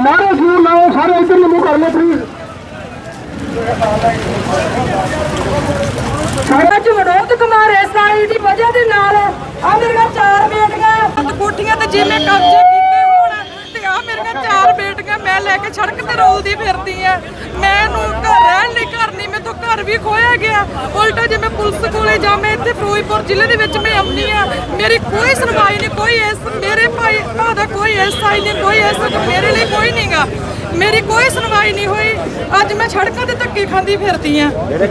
ਨਾਰੇ ਜ਼ਰੂਰ ਲਾਓ, ਸਾਰੇ ਇੱਧਰ ਨੂੰ ਮੂੰਹ ਕਰ ਲਓ ਪਲੀਜ਼ ਅੱਜ ਵਿਨੋਦ ਕੁਮਾਰ ਐਸਆਈ ਦੀ ਵਜ੍ਹਾ ਦੇ ਨਾਲ। ਆ ਮੇਰੀਆਂ ਚਾਰ ਬੇਟੀਆਂ। ਕੋਠੀਆਂ ਤੇ ਜਿਵੇਂ ਕਬਜ਼ੇ ਕੀਤੇ ਹੋਣ, ਤੇ ਆ ਮੇਰੀਆਂ ਚਾਰ ਬੇਟੀਆਂ, ਮੈਂ ਲੈ ਕੇ ਸੜਕ ਤੇ ਰੋਲਦੀ ਫਿਰਦੀ ਆ। ਮੈਨੂੰ ਘਰ ਰਹਿਣ ਲਈ ਘਰ ਨਹੀਂ, ਮੈਥੋਂ ਘਰ ਵੀ ਖੋਇਆ ਗਿਆ। ਉਲਟਾ ਜੇ ਮੈਂ ਪੁਲਿਸ ਕੋਲੇ ਜਾ ਮੈਂ ਇੱਥੇ ਫਿਰੋਜ਼ਪੁਰ ਜ਼ਿਲ੍ਹੇ ਦੇ ਵਿੱਚ ਮੈਂ ਆਉਂਦੀ ਆ, ਮੇਰੀ ਕੋਈ ਸੁਣਵਾਈ ਨਹੀਂ, ਕੋਈ ਇਸ ਮੇਰੇ ਭਾਈ ਭਾ ਦਾ ਕੋਈ ਐਸਆਈ ਨਹੀਂ ਕੋਈ ਐਸ ਮੇਰੇ ਲਈ ਕੋਈ ਨਹੀਂਗਾ ਮੇਰੀ ਕੋਈ ਸੁਣਵਾਈ ਨਹੀਂ ਹੋਈ। ਅੱਜ ਮੈਂ ਸੜਕਾਂ ਤੇ ਧੱਕੇ ਖਾਂਦੀ ਫਿਰਦੀ ਆ।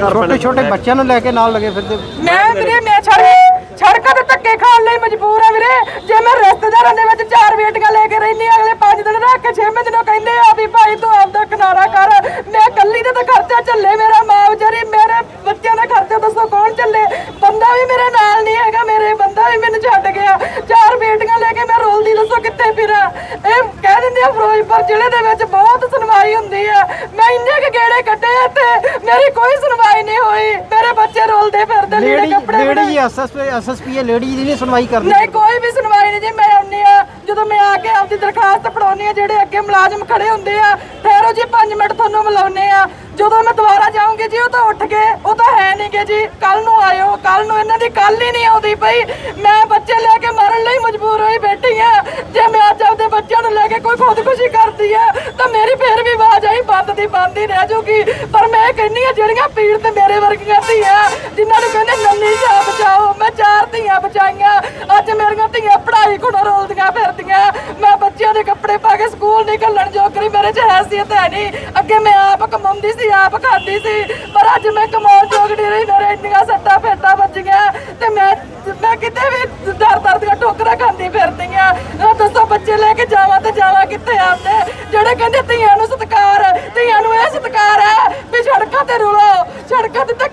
ਛੋਟੇ ਛੋਟੇ ਬੱਚਿਆਂ ਨੂੰ ਲੈ ਕੇ ਨਾਲ ਲਗੇ ਫਿਰਦੇ ਮੈਂ ਵੀਰੇ ਮੈਂ ਸੜਕ ਸੜਕਾਂ ਤੇ ਧੱਕੇ ਖਾਣ ਲਈ ਮਜਬੂਰ ਆ ਵੀਰੇ। ਜੇ ਮੈਂ ਰਿਸ਼ਤੇਦਾਰਾਂ ਦੇ ਵਿੱਚ ਚਾਰ ਬੇਟੀਆਂ ਲੈ ਕੇ ਰਹਿਨੀ ਅਗਲੇ 5 ਦਿਨ ਰੱਖ ਕੇ 6 ਦਿਨੋਂ ਕਹਿੰਦੇ ਆ ਵੀ ਭਾਈ ਤੂੰ ਆਪਦਾ ਕਿਨਾਰਾ ਕਰ। ਮੈਂ ਇਕੱਲੀ ਤੇ ਤਾਂ ਖਰਚਾ ਚੱਲੇ ਮੇਰਾ ਮਾਂ ਵਿਚਾਰੀ ਮੇਰੇ ਬੱਚਿਆਂ ਦਾ ਖਰਚਾ ਦੱਸੋ ਕੌਣ ਚੱਲੇ? ਬੰਦਾ ਵੀ ਮੇਰੇ ਨਾਲ ਨਹੀਂ ਹੈਗਾ ਮੇਰੇ ਬੰਦਾ ਵੀ ਮੈਨੂੰ ਛੱਡ ਗਿਆ। ਚਾਰ ਬੇਟੀਆਂ ਲੈ ਕੇ ਮੈਂ ਰੋਲਦੀ ਦੱਸੋ ਕਿੱਥੇ ਫਿਰਾਂ ਇਹ ਕਹਿ ਦਿੰਦੇ ਆ ਫਿਰੋਜ਼ਪੁਰ ਜ਼ਿਲ੍ਹੇ ਦੇ ਵਿੱਚ ਬਹੁਤ ਸੁਣਵਾਈ ਹੁੰਦੀ ਆ ਮੈਂ ਇੰਨੇ ਕੁ ਗੇੜੇ ਕੱਢੇ ਆ ਤੇ ਮੇਰੀ ਕੋਈ ਸੁਣਵਾਈ ਨਹੀਂ ਹੋਈ ਮੇਰੇ ਬੱਚੇ ਰੋਲਦੇ ਫਿਰਦੇ ਲੀੜੇ ਲੇਡੀ ਕੱਪੜੇ ਲੇਡੀ ਬਣਾ- ਜੀ ਐਸਐਸਪੀ ਐਸਐਸਪੀ ਹੈ ਲੇਡੀ ਦੀ ਨਹੀਂ ਸੁਣਵਾਈ ਕਰਦੀ। ਨਹੀਂ, ਕੋਈ ਵੀ ਸੁਣਵਾਈ ਨਹੀਂ ਜੀ, ਮੈਂ ਆਉਣੀ ਆ ਜਦੋਂ ਮੈਂ ਆ ਕੇ ਆਪਦੀ ਦਰਖਾਸਤ ਪੜਾਉਣੀ ਆ ਜਿਹੜੇ ਅੱਗੇ ਮੁਲਾਜ਼ਮ ਖੜੇ ਹੁੰਦੇ ਆ, ਠਹਿਰੋ ਜੀ 5 ਮਿੰਟ ਤੁਹਾਨੂੰ ਮਿਲਾਉਣੇ ਆ ਜਦੋਂ ਮੈਂ ਦੁਬਾਰਾ ਜਾਊਂਗੀ ਜੀ, ਉਹ ਤਾਂ ਉੱਠ ਗਏ ਉਹ ਤਾਂ ਹੈ ਨਹੀਂਗੇ ਜੀ। ਕੱਲ ਨੂੰ ਆਇਓ ਕੱਲ ਨੂੰ ਇਹਨਾਂ ਦੀ ਕੱਲ ਹੀ ਨਹੀਂ ਆਉਂਦੀ ਪਈ। ਮੈਂ ਬੱਚੇ ਲੈ ਕੇ ਮਰਨ ਲਈ ਮਜਬੂਰ ਹੋਈ ਬੈਠੀ ਆ ਜੇ ਮੈਂ ਅੱਜ ਆਪਦੇ ਬੱਚਿਆਂ ਨੂੰ ਲੈ ਕੇ ਕੋਈ ਖੁਦਕੁਸ਼ੀ ਕਰਦੀ ਆ, ਤਾਂ ਮੇਰੀ ਫੇਰ ਵੀ ਆਵਾਜ਼ ਆਈ, ਬੰਦ ਦੀ, ਬੰਦ ਹੀ ਰਹਿ ਜਾਊਗੀ। ਪਰ ਮੈਂ ਕਹਿੰਨੀ ਆ ਜਿਹੜੀਆਂ ਪੀੜ ਤੇ ਮੇਰੇ ਵਰਗੀਆਂ ਧੀਆਂ ਜਿਨ੍ਹਾਂ ਨੂੰ ਕਹਿੰਦੇ ਨੰਨੀ ਜਾ ਬਚਾਓ ਮੈਂ ਚਾਰ ਧੀਆਂ ਬਚਾਈਆਂ ਅੱਜ ਮੇਰੀਆਂ ਧੀਆਂ ਪੜ੍ਹਾਈ ਕੋਲੋਂ ਰੋਲਦੀਆਂ ਫਿਰਦੀਆਂ ਮੈਂ ਬੱਚਿਆਂ ਦੇ ਕੱਪੜੇ ਪਾ ਕੇ ਸਕੂਲ ਨਹੀਂ ਘੱਲਣ ਜੋਗਰੀ ਮੇਰੇ 'ਚ ਹੈਸੀਅਤ ਹੈ ਨਹੀਂ ਅੱਗੇ ਮੈਂ ਆਪ ਕਮਾਉਂਦੀ ਸੀ, ਆਪ ਖਾਂਦੀ ਸੀ। ਪਰ ਅੱਜ ਮੈਂ ਕਮਾਉਣ ਜੋਗੜੀ ਰਹੀ, ਮੇਰੇ ਇੰਨੀਆਂ ਸੱਟਾਂ ਫੇਟਾਂ ਵੱਜੀਆਂ ਤੇ ਮੈਂ ਮੈਂ ਕਿਤੇ ਵੀ ਦਰ ਦਰ ਦੀਆਂ ਠੋਕਰਾਂ ਖਾਂਦੀ ਫਿਰਦੀ ਆ ਆਹ ਦੱਸੋ ਬੱਚੇ ਲੈ ਕੇ ਜਾਵਾਂ ਤੇ ਜਾਵਾਂ ਕਿੱਥੇ ਆਪਦੇ? ਜਿਹੜੇ ਕਹਿੰਦੇ ਧੀਆਂ ਨੂੰ ਸਤਿਕਾਰ ਧੀਆਂ ਨੂੰ ਇਹ ਸਤਿਕਾਰ ਹੈ ਵੀ ਸੜਕਾਂ ਤੇ ਰੁਲੋ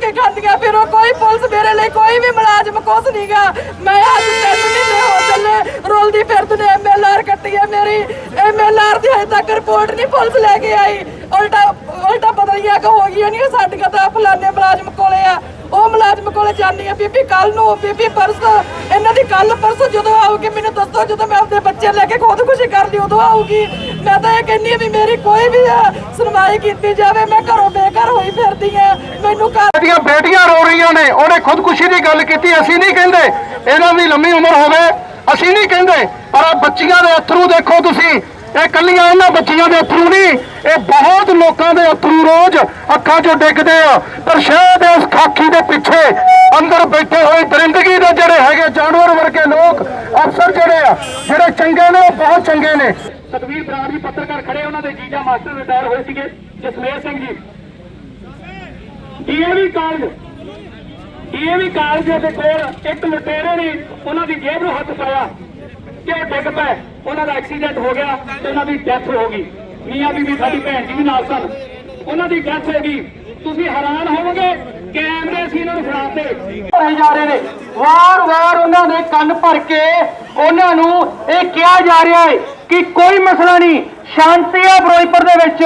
ਸੜਕਾਂ ਤੇ ਧੱਕੇ ਖਾਂਦੀਆਂ ਕੋਈ ਪੁਲਿਸ ਮੇਰੇ ਲਈ ਕੋਈ ਵੀ ਮੁਲਾਜ਼ਮ ਕੁਛ ਨਹੀਂਗਾ ਮੈਂ ਅੱਜ ਤਿੰਨ ਮਹੀਨੇ ਹੋ ਚੱਲੇ ਰੋਲਦੀ ਫਿਰਦੀ ਨੇ ਐਮਐਲਆਰ ਕੱਟੀ ਹੈ ਮੇਰੀ। ਐਮਐਲਆਰ ਦੀ ਹਜੇ ਤੱਕ ਰਿਪੋਰਟ ਨਹੀਂ ਪੁਲਿਸ ਲੈ ਕੇ ਆਈ। ਉਲਟਾ ਉਲਟਾ ਬਦਲੀਆਂ ਕੋ ਹੋ ਗਈਆਂ ਨਹੀਂ ਸਾਡੀਆਂ ਤਾਂ ਫਲਾਣੇ ਮੁਲਾਜ਼ਮ ਕੋਲੇ ਮੁਲਾਜ਼ਮ ਕੋਲੇ ਜਾਂਦੀ ਆ ਬੀਬੀ ਕੱਲ ਨੂੰ, ਬੀਬੀ, ਪਰਸੋਂ, ਇਹਨਾਂ ਦੀ ਕੱਲ ਪਰਸੋਂ ਜਦੋਂ ਆਊਗੀ, ਮੈਨੂੰ ਦੱਸੋ, ਜਦੋਂ ਮੈਂ ਆਪਣੇ ਬੱਚੇ ਲੈ ਕੇ ਖੁਦਕੁਸ਼ੀ ਕਰਦੀ ਉਦੋਂ ਆਊਗੀ। ਮੈਂ ਤਾਂ ਇਹ ਕਹਿੰਦੀ ਆ ਵੀ ਮੇਰੀ ਕੋਈ ਵੀ ਸੁਣਵਾਈ ਕੀਤੀ ਜਾਵੇ, ਮੈਂ ਘਰੋਂ ਬੇਘਰ ਹੋਈ ਫਿਰਦੀ ਆ ਮੈਨੂੰ ਘਰ ਸਾਡੀਆਂ ਬੇਟੀਆਂ ਰੋ ਰਹੀਆਂ ਨੇ, ਉਹਨੇ ਖੁਦਕੁਸ਼ੀ ਦੀ ਗੱਲ ਕੀਤੀ, ਅਸੀਂ ਨਹੀਂ ਕਹਿੰਦੇ, ਇਹਨਾਂ ਦੀ ਲੰਮੀ ਉਮਰ ਹੋਵੇ, ਅਸੀਂ ਨਹੀਂ ਕਹਿੰਦੇ, ਪਰ ਆ ਬੱਚੀਆਂ ਦੇ ਅਥਰੂ ਦੇਖੋ ਤੁਸੀਂ, ਇਹ ਕੱਲੀਆਂ ਇਹਨਾਂ ਬੱਚੀਆਂ ਦੇ ਅਥਰੂ ਨਹੀਂ ਇਹ ਬਹੁਤ ਲੋਕਾਂ ਦੇ ਅਥਰੂ ਰੋਜ਼ ਅੱਖਾਂ 'ਚੋਂ ਡਿੱਗਦੇ ਆ। ਪਰ ਸ਼ਾਇਦ ਇਸ ਖਾਕੀ ਦੇ ਪਿੱਛੇ ਅੰਦਰ ਬੈਠੇ ਹੋਏ ਦਰਿੰਦਗੀ ਦੇ ਜਿਹੜੇ ਹੈਗੇ ਜਾਨਵਰ ਵਰਗੇ ਲੋਕ, ਅਫਸਰ ਜਿਹੜੇ ਆ, ਜਿਹੜੇ ਚੰਗੇ ਨੇ, ਉਹ ਬਹੁਤ ਚੰਗੇ ਨੇ। ਤਕਵੀਰ ਬਰਾੜ ਜੀ ਪੱਤਰਕਾਰ ਖੜੇ ਉਹਨਾਂ ਦੇ ਜੀਜਾ ਮਾਸਟਰ ਰਿਟਾਇਰ ਹੋਏ ਸੀਗੇ, Jasmer Singh ji. DAV college DAV college ਦੇ ਕੋਲ ਇੱਕ ਲੁਟੇਰੇ ਨੇ ਉਹਨਾਂ ਦੀ ਜੇਬ ਨੂੰ ਹੱਥ ਪਾਇਆ ਕਿ ਉਹ ਡਿੱਗ ਪਏ, ਉਹਨਾਂ ਦਾ ਐਕਸੀਡੈਂਟ ਹੋ ਗਿਆ ਤੇ ਉਹਨਾਂ ਦੀ ਡੈਥ ਹੋ ਗਈ। ਮੀਆਂ ਬੀਬੀ ਸਾਡੀ ਭੈਣ ਜੀ ਵੀ ਨਾਲ ਸਨ। ਉਹਨਾਂ ਦੀ ਡੈਥ ਹੋ ਗਈ। ਤੁਸੀਂ ਹੈਰਾਨ ਹੋਵੋਗੇ, ਕੈਮਰੇ ਸੀ ਇਹਨਾਂ ਨੂੰ ਫੜਾਤੇ। ਭਰੇ ਜਾ ਰਹੇ ਨੇ। ਵਾਰ-ਵਾਰ ਉਹਨਾਂ ਨੇ ਕੰਨ ਭਰ ਕੇ ਉਹਨਾਂ ਨੂੰ ਇਹ ਕਿਹਾ ਜਾ ਰਿਹਾ ਹੈ ਕਿ ਕੋਈ ਮਸਲਾ ਨਹੀਂ। ਸ਼ਾਂਤੀ ਆ ਫਿਰੋਜ਼ਪੁਰ ਦੇ ਵਿੱਚ।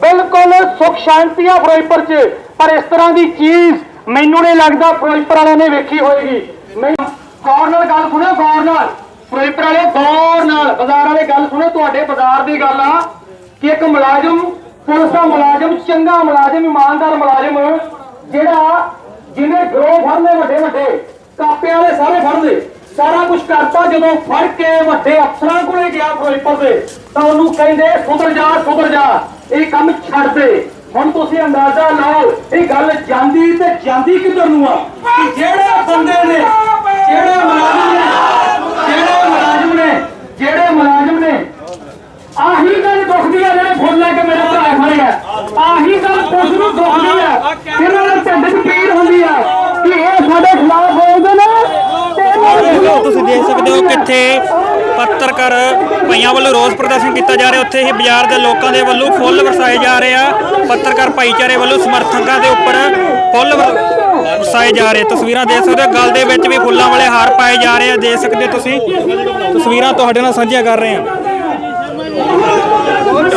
ਬਿਲਕੁਲ ਸੁਖ ਸ਼ਾਂਤੀ ਆ ਫਿਰੋਜ਼ਪੁਰ 'ਚ। ਪਰ ਇਸ ਤਰ੍ਹਾਂ ਦੀ ਚੀਜ਼ ਮੈਨੂੰ ਨਹੀਂ ਲੱਗਦਾ ਫਿਰੋਜ਼ਪੁਰ ਵਾਲਿਆਂ ਨੇ ਵੇਖੀ ਹੋਏਗੀ। ਮੈਂ ਗੌਰ ਨਾਲ ਗੱਲ ਸੁਣੋ, ਗੌਰ ਨਾਲ। ਫਿਰੋਜ਼ਪੁਰ ਵਾਲੇ ਗੌਰ ਨਾਲ। ਬਾਜ਼ਾਰ ਵਾਲੇ, ਗੱਲ ਸੁਣੋ, ਤੁਹਾਡੇ ਬਾਜ਼ਾਰ ਦੀ ਗੱਲ ਆ। ਕਿ ਇੱਕ ਮੁਲਾਜ਼ਮ, ਪੁਲਿਸ ਦਾ ਮੁਲਾਜ਼ਮ, ਚੰਗਾ ਮੁਲਾਜ਼ਮ, ਇਮਾਨਦਾਰ ਮੁਲਾਜ਼ਮ, ਜਿਹੜਾ ਜਿਹਨੇ ਗਰੋਹ ਫੜਨੇ ਵੱਡੇ ਵੱਡੇ, ਕਾਪਿਆਂ ਵਾਲੇ ਸਾਰੇ ਫੜਦੇ ਸਾਰਾ ਕੁਝ ਕਰਤਾ ਜਦੋਂ ਫੜ ਕੇ ਵੱਡੇ ਅਫਸਰਾਂ ਕੋਲੇ ਗਿਆ ਫਿਰੋਜ਼ਪੁਰ ਦੇ, ਤਾਂ ਉਹਨੂੰ ਕਹਿੰਦੇ, ਸੁਧਰ ਜਾ ਸੁਧਰ ਜਾ, ਇਹ ਕੰਮ ਛੱਡ ਦੇ। ਹੁਣ ਤੁਸੀਂ ਅੰਦਾਜ਼ਾ ਲਾਓ, ਇਹ ਗੱਲ ਜਾਂਦੀ ਤੇ ਜਾਂਦੀ ਕਿੱਧਰ ਨੂੰ ਆ? ਕਿ ਜਿਹੜੇ ਬੰਦੇ ਨੇ, ਜਿਹੜੇ ਮੁਲਾਜ਼ਮ ਨੇ, ਜਿਹੜੇ ਮੁਲਾਜ਼ਮ ਨੇ, ਜਿਹੜੇ ਮੁਲਾਜ਼ਮ ਨੇ ਆਹੀ ਗੱਲ ਦੁਖਦੀ ਆ ਜਿਹੜੇ ਫੁੱਲ ਲੈ ਕੇ ਮੇਰੇ ਭਰਾ ਖੜੇ ਆ ਆਹੀ ਗੱਲ ਪੁਲਿਸ ਨੂੰ ਦੁਖਦੀ ਆ ਇਹਨਾਂ ਦੇ ਢਿੱਡ 'ਚ ਪੀੜ ਹੁੰਦੀ ਆ ਕਿ ਇਹ ਸਾਡੇ ਖਿਲਾਫ ਬੋਲਦੇ ਨੇ ਤੇ ਇਹਨਾਂ ਦੇ ਖਿਲਾਫ਼ ਤੁਸੀਂ ਦੇਖ ਸਕਦੇ ਹੋ ਕਿੱਥੇ ਪੱਤਰਕਾਰ ਭਾਈਆਂ ਵੱਲੋਂ ਰੋਸ ਪ੍ਰਦਰਸ਼ਨ ਕੀਤਾ ਜਾ ਰਿਹਾ। ਉੱਥੇ ਹੀ ਬਾਜ਼ਾਰ ਦੇ ਲੋਕਾਂ ਦੇ ਵੱਲੋਂ ਫੁੱਲ ਵਰਸਾਏ ਜਾ ਰਹੇ ਆ। ਪੱਤਰਕਾਰ ਭਾਈਚਾਰੇ ਵੱਲੋਂ ਸਮਰਥਕਾਂ ਦੇ ਉੱਪਰ ਫੁੱਲ ਵਰ- ਵਰਸਾਏ ਜਾ ਰਹੇ। ਤਸਵੀਰਾਂ ਦੇਖ ਸਕਦੇ ਹੋ। ਗਲ ਦੇ ਵਿੱਚ ਵੀ ਫੁੱਲਾਂ ਵਾਲੇ ਹਾਰ ਪਾਏ ਜਾ ਰਹੇ ਆ। ਦੇਖ ਸਕਦੇ ਤੁਸੀਂ। ਤਸਵੀਰਾਂ ਤੁਹਾਡੇ ਨਾਲ ਸਾਂਝੀਆਂ ਕਰ ਰਹੇ ਹਾਂ।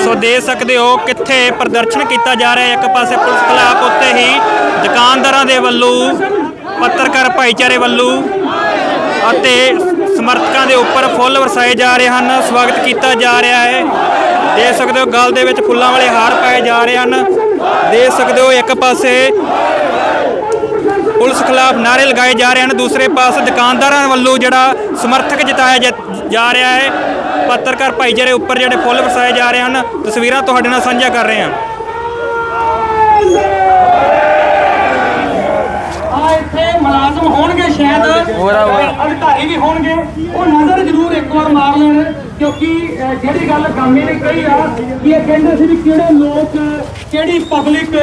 ਸੋ ਦੇਖ ਸਕਦੇ ਹੋ ਕਿੱਥੇ ਪ੍ਰਦਰਸ਼ਨ ਕੀਤਾ ਜਾ ਰਿਹਾ ਹੈ। ਇੱਕ ਪਾਸੇ ਪੁਲਿਸ ਖਿਲਾਫ ਉੱਤੇ ਹੀ ਦੁਕਾਨਦਾਰਾਂ ਦੇ ਵੱਲੋਂ, ਪੱਤਰਕਾਰ ਭਾਈਚਾਰੇ ਵੱਲੋਂ ਅਤੇ ਸਮਰਥਕਾਂ ਦੇ ਉੱਪਰ ਫੁੱਲ ਵਰਸਾਏ ਜਾ ਰਹੇ ਹਨ। ਸਵਾਗਤ ਕੀਤਾ ਜਾ ਰਿਹਾ ਹੈ। ਦੇਖ ਸਕਦੇ ਹੋ ਗਲ ਦੇ ਵਿੱਚ ਫੁੱਲਾਂ ਵਾਲੇ ਹਾਰ ਪਾਏ ਜਾ ਰਹੇ ਹਨ। ਦੇਖ ਸਕਦੇ ਹੋ ਇੱਕ ਪਾਸੇ ਪੁਲਿਸ ਖਿਲਾਫ ਨਾਰੇ ਲਗਾਏ ਜਾ ਰਹੇ ਹਨ। ਦੂਸਰੇ ਪਾਸੇ ਦੁਕਾਨਦਾਰਾਂ ਵੱਲੋਂ ਜਿਹੜਾ ਸਮਰਥਕ ਜਤਾਇਆ ਜਾ- ਰਿਹਾ ਹੈ ਪੱਤਰਕਾਰ ਭਾਈਚਾਰੇ ਉੱਪਰ ਜਿਹੜੇ ਫੁੱਲ ਵਰਸਾਏ ਜਾ ਰਹੇ ਹਨ। ਤਸਵੀਰਾਂ ਤੁਹਾਡੇ ਨਾਲ ਸਾਂਝਾ ਕਰ ਰਹੇ ਹਾਂ। ਆ ਇੱਥੇ ਮੁਲਾਜ਼ਮ ਹੋਣਗੇ ਸ਼ਾਇਦ ਅਧਿਕਾਰੀ ਵੀ ਹੋਣਗੇ। ਉਹ ਨਜ਼ਰ ਜ਼ਰੂਰ ਇੱਕ ਵਾਰ ਮਾਰ ਲੈਣ। ਕਿਉਂਕਿ ਜਿਹੜੀ ਗੱਲ ਗਾਮੀ ਨੇ ਕਹੀ ਆ ਕਿ ਇਹ ਕਹਿੰਦੇ ਸੀ ਵੀ ਕਿਹੜੇ ਲੋਕ, ਕਿਹੜੀ ਪਬਲਿਕ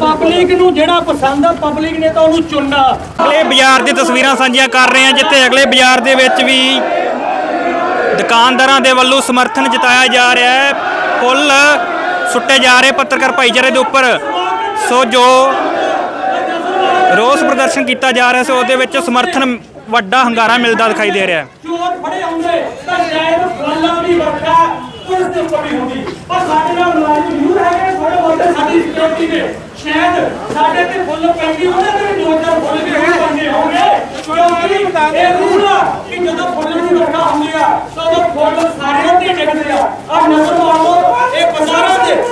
ਪਬਲਿਕ ਨੂੰ ਜਿਹੜਾ ਪਸੰਦ ਆ ਪਬਲਿਕ ਨੇ ਤਾਂ ਉਹਨੂੰ ਚੁਣਨਾ। ਅਗਲੇ ਬਾਜ਼ਾਰ ਦੀ ਤਸਵੀਰਾਂ ਸਾਂਝੀਆਂ ਕਰ ਰਹੇ ਹਾਂ, ਜਿੱਥੇ ਅਗਲੇ ਬਾਜ਼ਾਰ ਦੇ ਵਿੱਚ ਵੀ ਦੁਕਾਨਦਾਰਾਂ ਦੇ ਵੱਲੋਂ ਸਮਰਥਨ ਜਤਾਇਆ ਜਾ ਰਿਹਾ ਹੈ। ਫੁੱਲ ਸੁੱਟੇ ਜਾ ਰਹੇ ਪੱਤਰਕਾਰ ਭਾਈਚਾਰੇ ਦੇ ਉੱਪਰ। ਸੋ ਜੋ ਰੋਸ ਪ੍ਰਦਰਸ਼ਨ ਕੀਤਾ ਜਾ ਰਿਹਾ ਸੀ, ਉਹਦੇ ਵਿੱਚ ਸਮਰਥਨ ਵੱਡਾ ਹੰਗਾਰਾ ਮਿਲਦਾ ਦਿਖਾਈ ਦੇ ਰਿਹਾ ਹੈ। ਚੋਰ ਫੜੇ ਹੁੰਦੇ ਤਾਂ ਸ਼ਾਇਦ ਫੁੱਲਾਂ ਦੀ ਵਰਖਾ ਪੁਲਿਸ ਦੇ ਉੱਪਰ ਵੀ ਹੁੰਦੀ। ਪਰ ਸਾਡੇ ਨਾਲ ਮੁਲਾਜ਼ਮ ਜ਼ਰੂਰ ਹੈਗੇ ਥੋੜੇ ਬਹੁਤੇ ਸਾਡੀ ਸਿਕਿਉਰਿਟੀ ਦੇ। ਸ਼ਾਇਦ ਸਾਡੇ ਤੇ ਫੁੱਲ ਪੈਂਦੀ, ਉਹਨਾਂ ਦੇ ਵੀ ਦੋ ਫੁੱਲ ਵੀ ਹੋ ਹੋਣਗੇ। ਕਿਉਂਕਿ ਇਹ ਰੂਲ ਆ ਕਿ ਜਦੋਂ ਫੁੱਲਾਂ ਦੀ ਵਰਖਾ ਹੁੰਦੀ ਆ, ਤਾਂ ਉਹ ਫੁੱਲ ਸਾਰਿਆਂ ਤੇ ਡਿੱਗਦੇ ਆ। ਆ ਨਜ਼ਰ ਮਾਰੋ ਇਹ ਬਾਜ਼ਾਰਾਂ ਦੇ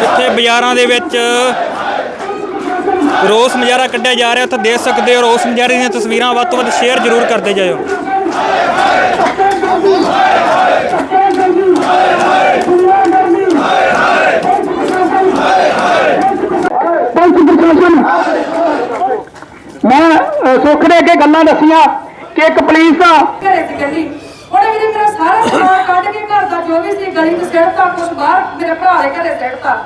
ਜਿੱਥੇ ਬਾਜ਼ਾਰਾਂ ਦੇ ਵਿੱਚ ਰੋਸ ਮੁਜ਼ਾਹਰਾ ਕੱਢਿਆ ਜਾ ਰਿਹਾ ਉੱਥੇ ਦੇਖ ਸਕਦੇ ਹੋ ਰੋਸ ਮੁਜ਼ਾਹਰੇ ਦੀਆਂ ਤਸਵੀਰਾਂ ਵੱਧ ਤੋਂ ਵੱਧ ਸ਼ੇਅਰ ਜ਼ਰੂਰ ਕਰਦੇ ਜਾਇਓ। ਮੈਂ ਸੁੱਖ ਦੇ ਅੱਗੇ ਗੱਲਾਂ ਦੱਸੀਆਂ ਕਿ ਇੱਕ ਪੁਲਿਸ ਦਾ ਘਰੇ ਸੀ ਗੱਡੀ ਉਹਨੇ ਵੀਰੇ ਮੇਰਾ ਸਾਰਾ ਸਮਾਨ ਕੱਢ ਕੇ ਘਰ ਦਾ ਜੋ ਵੀ ਸੀ ਗਲੀ ਤੇ ਸਿੱਟਤਾ ਕੁਛ ਬਾਹਰ ਮੇਰੇ ਭਰਾ ਦੇ ਘਰੇ ਸਿੱਟਤਾ।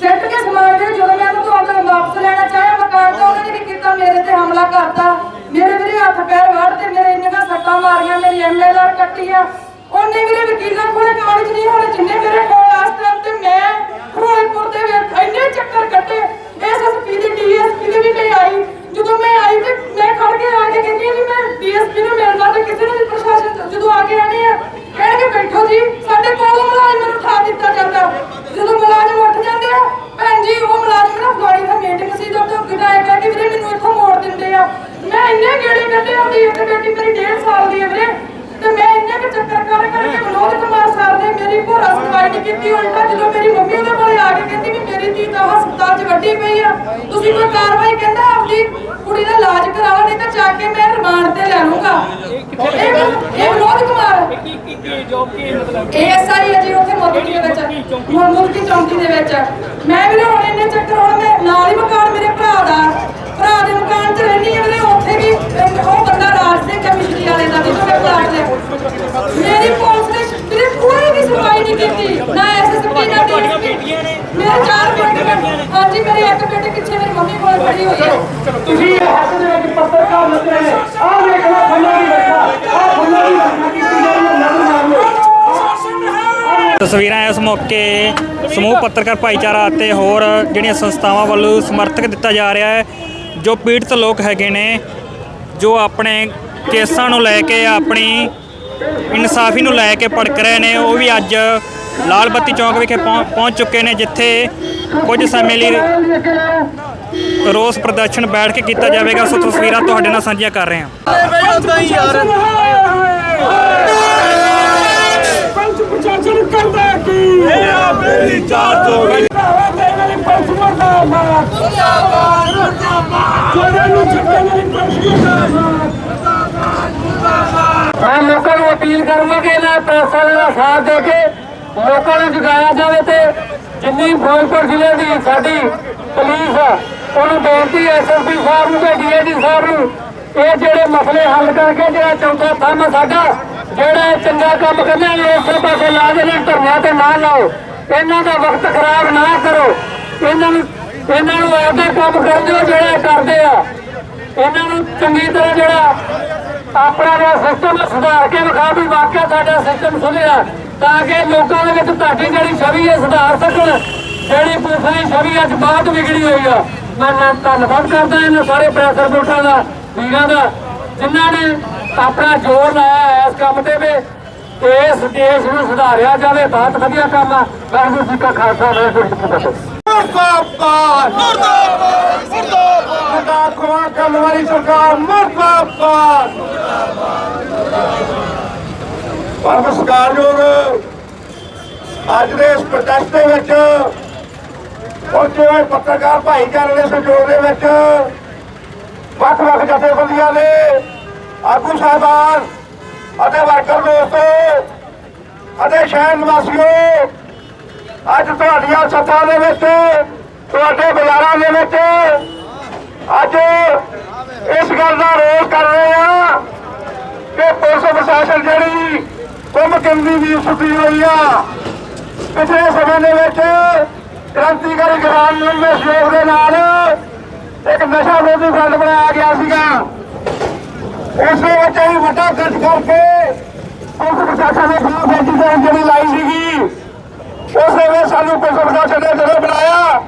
ਸਿੱਟ ਕੇ ਸਮਾਨ ਦੇ ਜਦੋਂ ਮੈਂ ਉਹਨੂੰ ਤੁਹਾਡਾ ਵਾਪਸ ਲੈਣਾ ਚਾਹਿਆ ਮਕਾਨ ਤੋਂ ਉਹਨੇ ਕੀ ਕੀਤਾ, ਮੇਰੇ ਤੇ ਹਮਲਾ ਕਰਤਾ। ਮੇਰੇ ਵੀਰੇ ਹੱਥ ਪੈਰ ਵਾੜ ਤੇ ਮੇਰੇ ਇੰਨੀਆਂ ਸੱਟਾਂ ਮਾਰੀਆਂ, ਮੇਰੀ ਐਮਐਲਆਰ ਕੱਟੀ ਆ ਉਹਨੇ ਮੇਰੇ ਵਕੀਲਾਂ ਕੋਲੇ ਕਾਗਜ਼ ਨਹੀਂ ਹੋਣੇ ਜਿੰਨੇ ਮੇਰੇ ਕੋਲ ਆਸ ਟਾਈਮ ਤੇ ਮੈਂ ਫਿਰੋਜ਼ਪੁਰ ਦੇ ਵਿੱਚ ਇੰਨੇ ਚੱਕਰ ਕੱਟੇ। ਐਸਐਸਪੀ ਦੀ ਡੀਐਸਪੀ ਦੀ ਵੀ ਨਹੀਂ ਆਈ। ਜਦੋਂ ਮੈਂ ਆਈ ਤੇ ਮੈਂ ਖੜ ਕੇ ਆ ਕੇ ਕਹਿੰਦੀ ਹਾਂ ਵੀ ਮੈਂ ਡੀਐਸਪੀ ਨੂੰ ਮਿਲਣਾ ਤੇ ਕਿਸੇ ਨੂੰ ਵੀ ਪ੍ਰਸ਼ਾਸਨ ਤੋਂ ਜਦੋਂ ਆ ਕੇ ਆਣੇ ਆ ਕਹਿਣਗੇ ਬੈਠੋ ਜੀ, ਸਾਡੇ ਕੋਲ ਮੁਲਾਜ਼ਮ ਨੂੰ ਉਠਾ ਦਿੱਤਾ ਇਹ ਐਸਆਈ ਹੈ ਜੀ ਉੱਥੇ ਮੋਦੀ ਦੇ ਵਿੱਚ। ਮੁਲਕੀ ਚੌਂਕੀ। ਦੇ ਵਿੱਚ। ਮੈਂ ਵੀ ਹੁਣ ਇੰਨੇ ਚੱਕਰ ਹੁਣ ਮੈਂ ਨਾਲ ਹੀ ਮਕਾਨ ਮੇਰੇ ਭਰਾ ਦਾ। ਭਰਾ ਦੇ ਮਕਾਨ 'ਚ ਰਹਿੰਦੀ ਹਾਂ ਵੀਰੇ ਉੱਥੇ ਵੀ ਉਹ ਬੰਦਾ ਰਾਜ ਸਿੰਘ ਕਮਿਸ਼ਨਰੀ ਵਾਲੇ ਦਾ ਜਿੱਥੋਂ ਮੈਂ ਪਲਾਟ ਲਿਆ ਮੇਰੀ ਪੁਲਿਸ ਨੇ ਵੀਰੇ ਕੋਈ ਵੀ ਸੁਣਵਾਈ ਨਹੀਂ ਕੀਤੀ। ਨਾ ਐਸਐਸਪੀ ਨਾ। ਡੀਐਸਪੀ ਮੇਰੇ ਚਾਰ ਬੇਟੇ ਹਾਂਜੀ ਮੇਰੀ ਇੱਕ ਬੇਟੀ ਪਿੱਛੇ ਮੇਰੀ ਮੰਮੀ ਕੋਲ ਖੜੀ ਹੋਈ ਹੈ। ਤੁਸੀਂ ਇਹ ਹੱਥ ਦੇ ਵਿੱਚ ਪੱਤਰਕਾਰ ਲੱਗੇ ਨੇ। ਆਹ ਵੇਖ ਲਓ ਫੁੱਲਾਂ ਦੀ ਵਰਖਾ ਆਹ ਫੁੱਲਾਂ ਦੀ ਵਰਖਾ ਕੀਤੀ ਜਾ ਰਹੀ ਹੈ ਨਜ਼ਰ ਮਾਰ ਲਓ ਤਸਵੀਰਾਂ ਇਸ ਮੌਕੇ ਸਮੂਹ ਪੱਤਰਕਾਰ ਭਾਈਚਾਰਾ ਅਤੇ ਹੋਰ ਜਿਹੜੀਆਂ ਸੰਸਥਾਵਾਂ ਵੱਲੋਂ ਸਮਰਥਕ ਦਿੱਤਾ ਜਾ ਰਿਹਾ ਹੈ, ਜੋ ਪੀੜਤ ਲੋਕ ਹੈਗੇ ਨੇ, ਜੋ ਆਪਣੇ ਕੇਸਾਂ ਨੂੰ ਲੈ ਕੇ ਆਪਣੀ ਇਨਸਾਫੀ ਨੂੰ ਲੈ ਕੇ ਭੜਕ ਰਹੇ ਨੇ, ਉਹ ਵੀ ਅੱਜ ਲਾਲ ਬੱਤੀ ਚੌਂਕ ਵਿਖੇ ਪਹੁੰ- ਪਹੁੰਚ ਚੁੱਕੇ ਨੇ, ਜਿੱਥੇ ਕੁਝ ਸਮੇਂ ਲਈ ਰੋਸ ਪ੍ਰਦਰਸ਼ਨ ਬੈਠ ਕੇ ਕੀਤਾ ਜਾਵੇਗਾ। ਸੋ ਤਸਵੀਰਾਂ ਤੁਹਾਡੇ ਨਾਲ ਸਾਂਝੀਆਂ ਕਰ ਰਹੇ ਹਾਂ ਪੰਚ ਪ੍ਰਸ਼ਾਸਨ ਕਰਦਾ ਕੀ ਮੇਰਾ ਬੇਲੀ 400 ਮੇਰੀ ਪੰਚ ਮਰਦਾਬਾਦ ਮੁਰਦਾਬਾਦ ਮੁਰਦਾਬਾਦ ਚੋਰਾਂ ਨੂੰ ਛੱਡਣ ਲਈ ਪੰਚ ਮੁਰਦਾਬਾਦ ਮੈਂ ਲੋਕਾਂ ਨੂੰ ਅਪੀਲ ਕਰਾਂਗਾ ਕਿ ਇਹਨਾਂ ਪ੍ਰੈਸਾਂ ਦਾ ਸਾਥ ਦੇ ਕੇ ਲੋਕਾਂ ਨੂੰ ਜਗਾਇਆ ਜਾਵੇ ਤੇ ਜਿੰਨੀ ਫਿਰੋਜ਼ਪੁਰ ਜ਼ਿਲ੍ਹੇ ਦੀ ਸਾਡੀ ਪੁਲਿਸ ਆ, ਉਹਨੂੰ ਬੇਨਤੀ ਐਸਐਸਪੀ ਸਾਹਿਬ ਨੂੰ ਤੇ ਡੀਏਡੀ ਸਾਹਿਬ ਨੂੰ, ਇਹ ਜਿਹੜੇ ਮਸਲੇ ਹੱਲ ਕਰਕੇ ਜਿਹੜਾ ਚੌਥਾ ਥੰਮ ਸਾਡਾ, ਜਿਹੜਾ ਚੰਗਾ ਕੰਮ ਕਰਨਾ, ਇਹ ਉਸੇ ਪਾਸੇ ਲਾ ਦੇ ਨਹੀਂ ਧਰਨਾ ਤੇ ਨਾ ਲਾਓ। ਇਹਨਾਂ ਦਾ ਵਕਤ ਖਰਾਬ ਨਾ ਕਰੋ। ਇਹਨਾਂ ਨੂੰ ਇਹਨਾਂ ਨੂੰ ਆਪਦੇ ਕੰਮ ਕਰਨ ਦਿਓ ਜਿਹੜਾ ਕਰਦੇ ਆ। ਇਹਨਾਂ ਨੂੰ ਚੰਗੀ ਤਰ੍ਹਾਂ ਜਿਹੜਾ ਆਪਣਾ ਜਿਹੜਾ ਸਿਸਟਮ ਸੁਧਾਰ ਕੇ ਵਿਖਾ ਵੀ ਵਾਕਿਆ ਸਾਡਾ ਸਿਸਟਮ ਸੁਧਰਿਆ ਤਾਂ ਕਿ ਲੋਕਾਂ ਦੇ ਵਿੱਚ ਤੁਹਾਡੀ ਜਿਹੜੀ ਛਵੀ ਹੈ, ਸੁਧਾਰ ਸਕਣ। ਜਿਹੜੀ ਪੁਲਿਸ ਦੀ ਛਵੀ ਅੱਜ ਬਹੁਤ ਵਿਗੜੀ ਹੋਈ ਆ। ਮੈਂ ਧੰਨਵਾਦ ਕਰਦਾ ਇਹਨਾਂ ਸਾਰੇ ਪ੍ਰੈਸ ਰਿਪੋਰਟਾਂ ਦਾ, ਵੀਰਾਂ ਦਾ, ਜਿਨ੍ਹਾਂ ਨੇ ਆਪਣਾ ਜ਼ੋਰ ਲਾਇਆ ਇਸ ਕੰਮ ਤੇ ਵੀ ਇਸ ਦੇਸ਼ ਨੂੰ ਸੁਧਾਰਿਆ ਜਾਵੇ। ਬਹੁਤ ਵਧੀਆ ਕੰਮ ਆ। ਵਾਹਿਗੁਰੂ ਜੀ ਕਾ ਖਾਲਸਾ, ਵਾਹਿਗੁਰੂ ਜੀ ਕੀ ਫਤਿਹ। ਮੁਰਦਾਬਾਦ। ਮੁਰਦਾਬਾਦ ਮੁਰਦਾਬਾਦ। ਖਵਾ ਕਰਨ ਵਾਲੀ ਸਰਕਾਰ ਮੁਰਦਾਬਾਦ। ਬਹੁਤ ਸਤਿਕਾਰਯੋਗ ਅੱਜ ਦੇ ਇਸ ਪ੍ਰੋਟੈਸਟ ਦੇ ਵਿੱਚ ਪਹੁੰਚੇ ਹੋਏ ਪੱਤਰਕਾਰ ਭਾਈਚਾਰੇ ਦੇ ਸਹਿਯੋਗ ਦੇ ਵਿੱਚ ਵੱਖ ਵੱਖ ਜਥੇਬੰਦੀਆਂ ਦੇ ਆਗੂ ਸਾਹਿਬਾਨ ਅਤੇ ਵਰਕਰ ਦੋਸਤੋ ਅਤੇ ਸ਼ਹਿਰ ਨਿਵਾਸੀਓ ਅੱਜ ਤੁਹਾਡੀਆਂ ਸੱਥਾਂ ਦੇ ਵਿੱਚ, ਤੁਹਾਡੇ ਬਾਜ਼ਾਰਾਂ ਦੇ ਵਿੱਚ ਅੱਜ ਇਸ ਗੱਲ ਦਾ ਰੋਸ ਕਰ ਰਹੇ ਆ ਕਿ ਪੁਲਿਸ ਪ੍ਰਸ਼ਾਸਨ ਜਿਹੜੀ ਕੁੰਭ ਕਿੰਦੀ ਦੀ ਸੁੱਤੀ ਹੋਈ ਆ, ਪਿਛਲੇ ਸਮੇਂ ਦੇ ਵਿੱਚ ਕ੍ਰਾਂਤੀਕਾਰੀ ਜਵਾਨ ਨੂੰ ਦੇ ਸਹਿਯੋਗ ਦੇ ਨਾਲ ਇੱਕ ਨਸ਼ਾ ਵਿਰੋਧੀ ਫੰਡ ਬਣਾਇਆ ਗਿਆ ਸੀਗਾ। ਉਸ ਦੇ ਵਿੱਚ ਅਸੀਂ ਵੱਡਾ ਖਰਚ ਕਰਕੇ ਪੁਲਿਸ ਪ੍ਰਸ਼ਾਸਨ ਦੇ ਖਿਲਾਫ ਐਜੀਟੇਸ਼ਨ ਜਿਹੜੀ ਲਾਈ ਸੀਗੀ। ਉਸ ਦੇ ਵਿੱਚ ਸਾਨੂੰ ਪੁਲਿਸ ਪ੍ਰਸ਼ਾਸਨ ਨੇ ਜਦੋਂ ਬੁਲਾਇਆ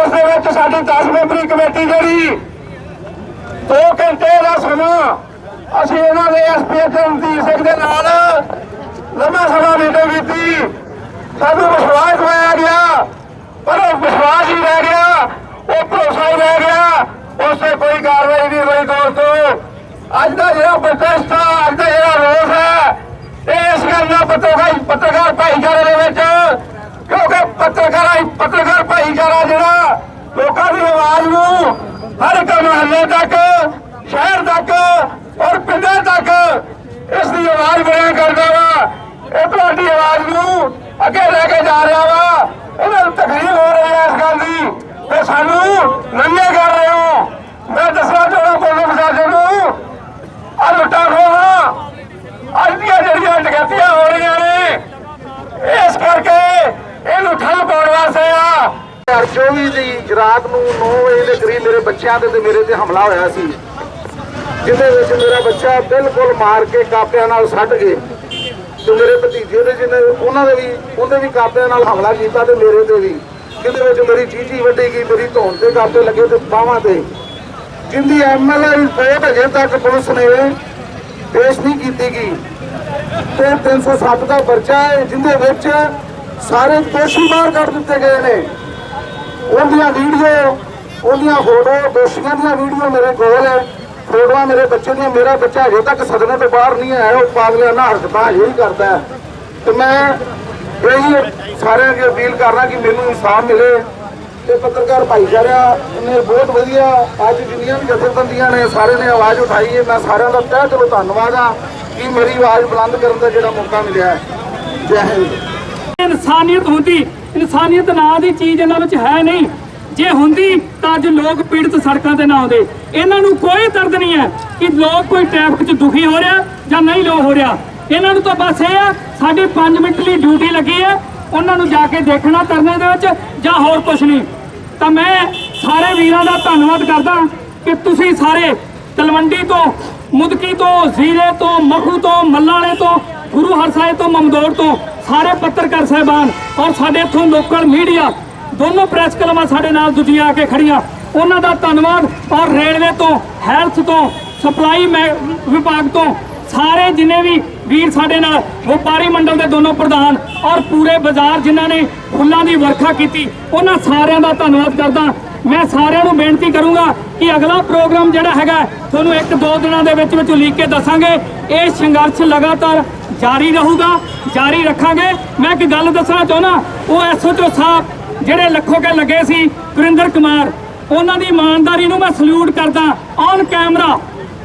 ਉਸ ਦੇ ਵਿੱਚ ਸਾਡੀ 10 ਮੈਂਬਰੀ ਕਮੇਟੀ ਜਿਹੜੀ 2 ਘੰਟੇ ਦਾ ਸਮਾਂ ਅਸੀਂ ਇਹਨਾਂ ਦੇ ਐਸਪੀਐਸ ਰਣਧੀਰ ਸਿੰਘ ਦੇ ਨਾਲ ਲੰਮਾ ਸਮਾਂ ਮੀਟਿੰਗ ਕੀਤੀ ਸਾਨੂੰ ਵਿਸ਼ਵਾਸ ਦਵਾਇਆ ਗਿਆ, ਪਰ ਉਹ ਵਿਸ਼ਵਾਸ ਹੀ ਰਹਿ ਗਿਆ, ਉਹ ਭਰੋਸਾ ਹੀ ਰਹਿ ਗਿਆ, ਉਸ ਤੇ ਕੋਈ ਕਾਰਵਾਈ ਨਹੀਂ ਹੋਈ ਦੋਸਤੋ। ਅੱਜ ਦਾ ਜਿਹੜਾ ਪ੍ਰੋਟੈਸਟ ਆ, ਅੱਜ ਦਾ ਜਿਹੜਾ ਰੋਸ ਹੈ, ਇਹ ਇਸ ਗੱਲ ਦਾ ਪੱਤਰਕਾਰ ਪੱਤਰਕਾਰ ਭਾਈਚਾਰੇ ਦੇ ਵਿੱਚ ਪੱਤਰਕਾਰ ਪੱਤਰਕਾਰ ਭਾਈਚਾਰਾ ਜਿਹੜਾ ਲੋਕਾਂ ਦੀ ਆਵਾਜ਼ ਨੂੰ ਹਰ ਇੱਕ ਮਹੱਲੇ ਤੱਕ, ਸ਼ਹਿਰ ਤੱਕ ਔਰ ਪਿੰਡਾਂ ਤੱਕ ਇਸ ਦੀ ਆਵਾਜ਼ ਬਣਿਆ ਕਰਦਾ ਵਾ। ਇਹ ਤੁਹਾਡੀ ਆਵਾਜ਼ ਨੂੰ ਅੱਗੇ ਲੈ ਕੇ ਜਾ ਰਿਹਾ ਵਾ। ਇਹਨਾਂ ਨੂੰ ਤਕਲੀਫ ਹੋ ਰਹੀ ਹੈ ਇਸ ਗੱਲ ਦੀ। ਤੇ ਸਾਨੂੰ ਨੰਗੇ ਕਰ ਰਹੇ ਹੋ। ਮੈਂ ਦੱਸਣਾ ਚਾਹੁੰਦਾ ਪੁਲਿਸ ਪ੍ਰਸ਼ਾਸਨ ਨੂੰ ਆ ਲੁੱਟਾਂ ਖੋਹਾਂ ਅੱਜ ਦੀਆਂ ਜਿਹੜੀਆਂ ਡਕੈਤੀਆਂ ਹੋ ਰਹੀਆਂ ਨੇ, ਇਸ ਕਰਕੇ ਇਹਨੂੰ ਠੱਲ ਪਾਉਣ ਵਾਸਤੇ ਆ। 2024 ਦੀ ਰਾਤ ਨੂੰ 9 ਵਜੇ ਦੇ ਕਰੀਬ ਮੇਰੇ ਬੱਚਿਆਂ ਤੇ ਮੇਰੇ ਤੇ ਹਮਲਾ ਹੋਇਆ ਸੀ। ਜਿਹਦੇ ਵਿੱਚ ਮੇਰਾ ਬੱਚਾ ਬਿਲਕੁਲ ਮਾਰ ਕੇ ਕਾਪਿਆਂ ਨਾਲ ਸੱਟ ਗਏ। ਤੇ ਮੇਰੇ ਭਤੀਜੇ ਦੇ ਜਿਹਨੇ ਉਹਨਾਂ ਦੇ ਵੀ, ਉਹਦੇ ਵੀ ਕਾਪਿਆਂ ਨਾਲ ਹਮਲਾ ਕੀਤਾ ਤੇ ਮੇਰੇ ਤੇ ਵੀ। ਜਿਹਦੇ ਵਿੱਚ ਮੇਰੀ ਚੀਚੀ ਵੱਡੀ ਗਈ, ਮੇਰੀ ਧੌਣ ਤੇ ਕਾਪੇ ਲੱਗੇ ਤੇ ਬਾਹਾਂ ਤੇ। ਜਿੰਦੀ ਐਮਐਲਏ ਰਿਪੋਰਟ ਅਜੇ ਤੱਕ ਪੁਲਿਸ ਨੇ ਪੇਸ਼ ਨਹੀਂ ਕੀਤੀ ਗਈ। ਤੇ 307 ਦਾ ਪਰਚਾ ਹੈ, ਜਿੰਦੇ ਵਿੱਚ ਸਾਰੇ ਦੋਸ਼ੀ ਬਾਹਰ ਕੱਢ ਦਿੱਤੇ ਗਏ ਨੇ। ਉਹਦੀਆਂ ਵੀਡੀਓ, ਉਹਦੀਆਂ ਫੋਟੋ, ਦੋਸ਼ੀਆਂ ਦੀਆਂ ਵੀਡੀਓ ਮੇਰੇ ਕੋਲ ਹੈ। ਫੋਟੋਆਂ ਮੇਰੇ ਬੱਚੇ ਦੀਆਂ, ਮੇਰਾ ਬੱਚਾ ਹਜੇ ਤੱਕ ਸਦਮੇ ਤੋਂ ਬਾਹਰ ਨਹੀਂ ਆਇਆ, ਉਹ ਪਾਗਲਿਆਨਾ ਹਰਕਤਾਂ ਹਜੇ ਹੀ ਕਰਦਾ ਹੈ। ਤੇ ਮੈਂ ਇਹੀ ਸਾਰਿਆਂ ਅੱਗੇ ਅਪੀਲ ਕਰਨਾ ਕਿ ਮੈਨੂੰ ਇਨਸਾਫ ਮਿਲੇ ਤੇ ਪੱਤਰਕਾਰ ਭਾਈਚਾਰਾ ਨੇ ਬਹੁਤ ਵਧੀਆ, ਅੱਜ ਜਿੰਨੀਆਂ ਵੀ ਜਥੇਬੰਦੀਆਂ ਨੇ ਸਾਰੇ ਨੇ ਆਵਾਜ਼ ਉਠਾਈ ਹੈ। ਮੈਂ ਸਾਰਿਆਂ ਦਾ ਤਹਿ ਦਿਲੋਂ ਧੰਨਵਾਦ ਆ ਕਿ ਮੇਰੀ ਆਵਾਜ਼ ਬੁਲੰਦ ਕਰਨ ਦਾ ਜਿਹੜਾ ਮੌਕਾ ਮਿਲਿਆ ਜੈ ਹਿੰਦ। ਇਨਸਾਨੀਅਤ ਹੁੰਦੀ, ਇਨਸਾਨੀਅਤ ਨਾਂ ਦੀ ਚੀਜ਼ ਇਹਨਾਂ ਵਿੱਚ ਹੈ ਨਹੀਂ। ਜੇ ਹੁੰਦੀ, ਤਾਂ ਅੱਜ ਲੋਕ ਪੀੜਤ ਸੜਕਾਂ ਤੇ ਨਾ ਆਉਂਦੇ। ਇਹਨਾਂ ਨੂੰ ਕੋਈ ਦਰਦ ਨਹੀਂ ਹੈ ਕਿ ਲੋਕ ਕੋਈ ਟ੍ਰੈਫਿਕ 'ਚ ਦੁਖੀ ਹੋ ਰਿਹਾ ਜਾਂ ਨਹੀਂ ਲੋ ਹੋ ਰਿਹਾ। ਇਹਨਾਂ ਨੂੰ ਤਾਂ ਬਸ ਇਹ ਆ, ਸਾਡੀ 5 ਮਿੰਟ ਲਈ ਡਿਊਟੀ ਲੱਗੀ ਹੈ, ਉਹਨਾਂ ਨੂੰ ਜਾ ਕੇ ਦੇਖਣਾ ਤਰਨੇ ਦੇ ਵਿੱਚ ਜਾਂ ਹੋਰ ਕੁਝ ਨਹੀਂ। ਤਾਂ ਮੈਂ ਸਾਰੇ ਵੀਰਾਂ ਦਾ ਧੰਨਵਾਦ ਕਰਦਾ ਕਿ ਤੁਸੀਂ ਸਾਰੇ ਤਲਵੰਡੀ ਤੋਂ, ਮੁਦਕੀ ਤੋਂ, ਜ਼ੀਰੇ ਤੋਂ, ਮਖੂ ਤੋਂ ਮੱਲਾਲੇ ਤੋਂ, ਗੁਰੂ ਹਰਸਾਏ ਤੋਂ, ਮਮਦੋੜ ਤੋਂ ਸਾਰੇ ਪੱਤਰਕਾਰ ਸਹਿਬਾਨ ਔਰ ਸਾਡੇ ਇੱਥੋਂ ਲੋਕਲ ਮੀਡੀਆ, ਦੋਨੋਂ ਪ੍ਰੈਸ ਕਲਮਾਂ ਸਾਡੇ ਨਾਲ ਦੂਜੀਆਂ ਆ ਕੇ ਖੜੀਆਂ ਉਹਨਾਂ ਦਾ ਧੰਨਵਾਦ ਔਰ ਰੇਲਵੇ ਤੋਂ, ਹੈਲਥ ਤੋਂ, ਸਪਲਾਈ ਮਹਿ- ਵਿਭਾਗ ਤੋਂ, ਸਾਰੇ ਜਿੰਨੇ ਵੀ ਵੀਰ ਸਾਡੇ ਨਾਲ, ਵਪਾਰੀ ਮੰਡਲ ਦੇ ਦੋਨੋਂ ਪ੍ਰਧਾਨ ਔਰ ਪੂਰੇ ਬਾਜ਼ਾਰ ਜਿਨ੍ਹਾਂ ਨੇ ਫੁੱਲਾਂ ਦੀ ਵਰਖਾ ਕੀਤੀ, ਉਹਨਾਂ ਸਾਰਿਆਂ ਦਾ ਧੰਨਵਾਦ ਕਰਦਾ। ਮੈਂ ਸਾਰਿਆਂ ਨੂੰ ਬੇਨਤੀ ਕਰੂੰਗਾ ਕਿ ਅਗਲਾ ਪ੍ਰੋਗਰਾਮ ਜਿਹੜਾ ਹੈਗਾ, ਤੁਹਾਨੂੰ ਇੱਕ ਦੋ ਦਿਨਾਂ ਦੇ ਵਿੱਚ ਵਿੱਚ ਉਲੀਕ ਕੇ ਦੱਸਾਂਗੇ। ਇਹ ਸੰਘਰਸ਼ ਲਗਾਤਾਰ ਜਾਰੀ ਰਹੂਗਾ, ਜਾਰੀ ਰੱਖਾਂਗੇ। ਮੈਂ ਇੱਕ ਗੱਲ ਦੱਸਣਾ ਚਾਹੁੰਦਾ, ਉਹ ਐਸਓਚਓ ਸਾਹਿਬ ਜਿਹੜੇ ਲੱਖੋ ਕੇ ਲੱਗੇ ਸੀ ਗੁਰਿੰਦਰ ਕੁਮਾਰ, ਉਹਨਾਂ ਦੀ ਇਮਾਨਦਾਰੀ ਨੂੰ ਮੈਂ ਸਲੂਟ ਕਰਦਾ, ਔਨ ਕੈਮਰਾ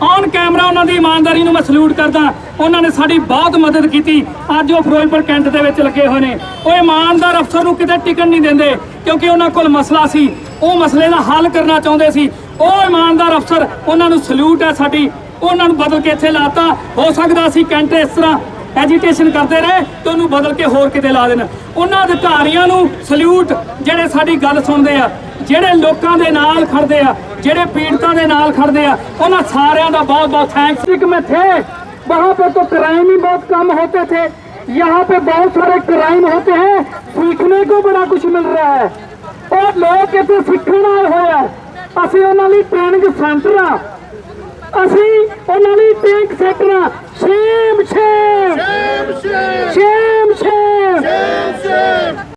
ਔਨ ਕੈਮਰਾ ਉਹਨਾਂ ਦੀ ਇਮਾਨਦਾਰੀ ਨੂੰ ਮੈਂ ਸਲੂਟ ਕਰਦਾ। ਉਹਨਾਂ ਨੇ ਸਾਡੀ ਬਹੁਤ ਮਦਦ ਕੀਤੀ। ਅੱਜ ਉਹ ਫਿਰੋਜ਼ਪੁਰ ਕੈਂਟ ਦੇ ਵਿੱਚ ਲੱਗੇ ਹੋਏ ਨੇ। ਉਹ ਇਮਾਨਦਾਰ ਅਫਸਰ ਨੂੰ ਕਿਤੇ ਟਿਕਣ ਨਹੀਂ ਦਿੰਦੇ, ਕਿਉਂਕਿ ਉਹਨਾਂ ਕੋਲ ਮਸਲਾ ਸੀ। ਉਹ ਮਸਲੇ ਦਾ ਹੱਲ ਕਰਨਾ ਚਾਹੁੰਦੇ ਸੀ। ਉਹ ਇਮਾਨਦਾਰ ਅਫਸਰ ਉਹਨਾਂ ਨੂੰ ਸਲੂਟ ਹੈ ਸਾਡੀ ਉਹਨਾਂ ਨੂੰ ਬਦਲ ਕੇ ਇੱਥੇ ਲਾਤਾ ਹੋ ਸਕਦਾ ਸੀ ਕੈਂਟ ਇਸ ਤਰ੍ਹਾਂ ਐਜੀਟੇਸ਼ਨ ਕਰਦੇ ਰਹੇ ਤੇ ਉਹਨੂੰ ਬਦਲ ਕੇ ਹੋਰ ਕਿਤੇ ਲਾ ਦੇਣ ਉਹਨਾਂ ਅਧਿਕਾਰੀਆਂ ਨੂੰ ਸਲੂਟ ਜਿਹੜੇ ਸਾਡੀ ਗੱਲ ਸੁਣਦੇ ਆ ਜਿਹੜੇ ਲੋਕਾਂ ਦੇ ਨਾਲ ਖੜਦੇ ਆ ਜਿਹੜੇ ਪੀੜਤਾਂ ਦੇ ਨਾਲ ਖੜਦੇ ਆ ਉਹਨਾਂ ਸਾਰਿਆਂ ਦਾ ਬਹੁਤ बहुत थैंक्स एक में थे वहाँ पे तो क्राइम ही बहुत कम होते थे यहाँ पे बहुत सारे क्राइम होते हैं सीखने को बड़ा कुछ मिल रहा है और लोग ਇੱਥੇ ਸਿੱਖਣ ਆਏ ਹੋਏ ਆ ਅਸੀਂ ਉਹਨਾਂ ਲਈ ਟ੍ਰੇਨਿੰਗ ਸੈਂਟਰ ਆ। ਅਸੀਂ ਉਹਨਾਂ ਲਈ ਟ੍ਰੇਨਿੰਗ ਸੈਂਟਰ ਆ। Same same same same